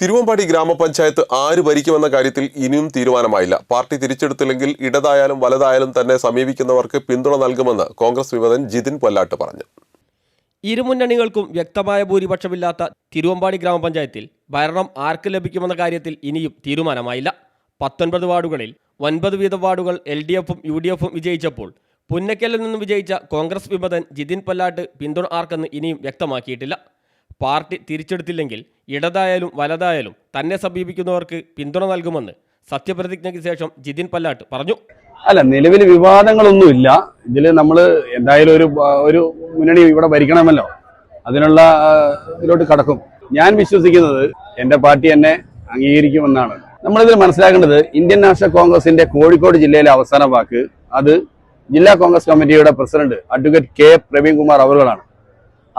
തിരുവമ്പാടി ഗ്രാമപഞ്ചായത്ത് ആര് ഭരിക്കുമെന്ന കാര്യത്തിൽ ഇനിയും തീരുമാനമായില്ല. പാർട്ടി തിരിച്ചെടുത്തില്ലെങ്കിൽ ഇടതായാലും വലതായാലും തന്നെ സമീപിക്കുന്നവർക്ക് പിന്തുണ നൽകുമെന്ന് കോൺഗ്രസ് വിമതൻ ജിതിൻ പൊല്ലാട്ട് പറഞ്ഞു. ഇരുമുന്നണികൾക്കും വ്യക്തമായ ഭൂരിപക്ഷമില്ലാത്ത തിരുവമ്പാടി ഗ്രാമപഞ്ചായത്തിൽ ഭരണം ആർക്ക് ലഭിക്കുമെന്ന കാര്യത്തിൽ ഇനിയും തീരുമാനമായില്ല. പത്തൊൻപത് വാർഡുകളിൽ ഒൻപത് വീതം വാർഡുകൾ എൽ ഡി എഫും യു ഡി എഫും വിജയിച്ചപ്പോൾ പുന്നക്കലിൽ നിന്നും വിജയിച്ച കോൺഗ്രസ് വിമതൻ ജിതിൻ പൊല്ലാട്ട് പിന്തുണ ആർക്കെന്ന് ഇനിയും വ്യക്തമാക്കിയിട്ടില്ല. പാർട്ടി തിരിച്ചെടുത്തില്ലെങ്കിൽ ഇടതായാലും വലതായാലും തന്നെ സമീപിക്കുന്നവർക്ക് പിന്തുണ നൽകുമെന്ന് സത്യപ്രതിജ്ഞയ്ക്ക് ശേഷം ജിതിൻ പല്ലാട്ട് പറഞ്ഞു. അല്ല നിലവിൽ വിവാദങ്ങളൊന്നുമില്ല. ഇതിൽ നമ്മൾ എന്തായാലും ഒരു ഒരു മുന്നണി ഇവിടെ ഭരിക്കണമല്ലോ. അതിനുള്ള ഇതിലോട്ട് കടക്കും. ഞാൻ വിശ്വസിക്കുന്നത് എന്റെ പാർട്ടി എന്നെ അംഗീകരിക്കുമെന്നാണ്. നമ്മളിതിൽ മനസ്സിലാക്കേണ്ടത് ഇന്ത്യൻ നാഷണൽ കോൺഗ്രസിന്റെ കോഴിക്കോട് ജില്ലയിലെ അവസാന വാക്ക് അത് ജില്ലാ കോൺഗ്രസ് കമ്മിറ്റിയുടെ പ്രസിഡന്റ് അഡ്വക്കേറ്റ് കെ. പ്രവീൺകുമാർ അവറുകളാണ്.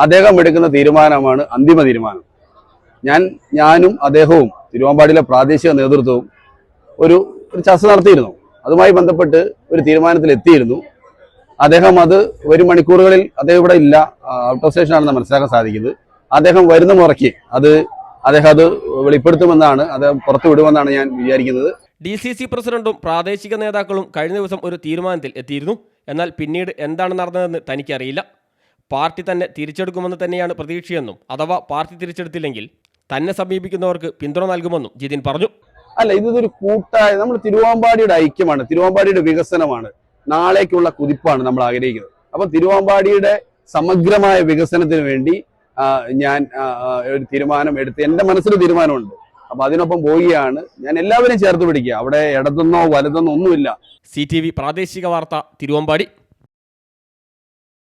അദ്ദേഹം എടുക്കുന്ന തീരുമാനമാണ് അന്തിമ തീരുമാനം. ഞാൻ ഞാനും അദ്ദേഹവും തിരുവമ്പാടിയിലെ പ്രാദേശിക നേതൃത്വവും ഒരു ഒരു ചർച്ച നടത്തിയിരുന്നു. അതുമായി ബന്ധപ്പെട്ട് ഒരു തീരുമാനത്തിൽ എത്തിയിരുന്നു അദ്ദേഹം അത് വരും മണിക്കൂറുകളിൽ അദ്ദേഹം ഇവിടെ ഇല്ല. ഔട്ട് ഓഫ് സ്റ്റേഷൻ ആണെന്ന് മനസ്സിലാക്കാൻ സാധിക്കുന്നത്. അദ്ദേഹം വരുന്ന മുറയ്ക്ക് അത് അദ്ദേഹം അത് വെളിപ്പെടുത്തുമെന്നാണ് അദ്ദേഹം പുറത്തു വിടുമെന്നാണ് ഞാൻ വിചാരിക്കുന്നത്. ഡി സി സി പ്രസിഡന്റും പ്രാദേശിക നേതാക്കളും കഴിഞ്ഞ ദിവസം ഒരു തീരുമാനത്തിൽ എത്തിയിരുന്നു. എന്നാൽ പിന്നീട് എന്താണ് നടന്നതെന്ന് തനിക്കറിയില്ല. പാർട്ടി തന്നെ തിരിച്ചെടുക്കുമെന്ന് തന്നെയാണ് പ്രതീക്ഷയെന്നും അഥവാ പാർട്ടി തിരിച്ചെടുത്തില്ലെങ്കിൽ തന്നെ സമീപിക്കുന്നവർക്ക് പിന്തുണ നൽകുമെന്നും ജിതിൻ പറഞ്ഞു. അല്ല ഇതൊരു കൂട്ടായ നമ്മൾ തിരുവാമ്പാടിയുടെ ഐക്യമാണ് തിരുവാമ്പാടിയുടെ വികസനമാണ്. നാളേക്കുള്ള കുതിപ്പാണ് നമ്മൾ ആഗ്രഹിക്കുന്നത്. അപ്പൊ തിരുവാമ്പാടിയുടെ സമഗ്രമായ വികസനത്തിന് വേണ്ടി ഞാൻ ഒരു തീരുമാനം എടുത്ത് എന്റെ മനസ്സിൽ തീരുമാനമുണ്ട്. അപ്പൊ അതിനൊപ്പം പോവുകയാണ്. ഞാൻ എല്ലാവരും ചേർത്ത് പിടിക്കുക. അവിടെ ഇടതെന്നോ വലതെന്നോ ഒന്നുമില്ല. സി ടി വി പ്രാദേശിക വാർത്ത തിരുവമ്പാടി.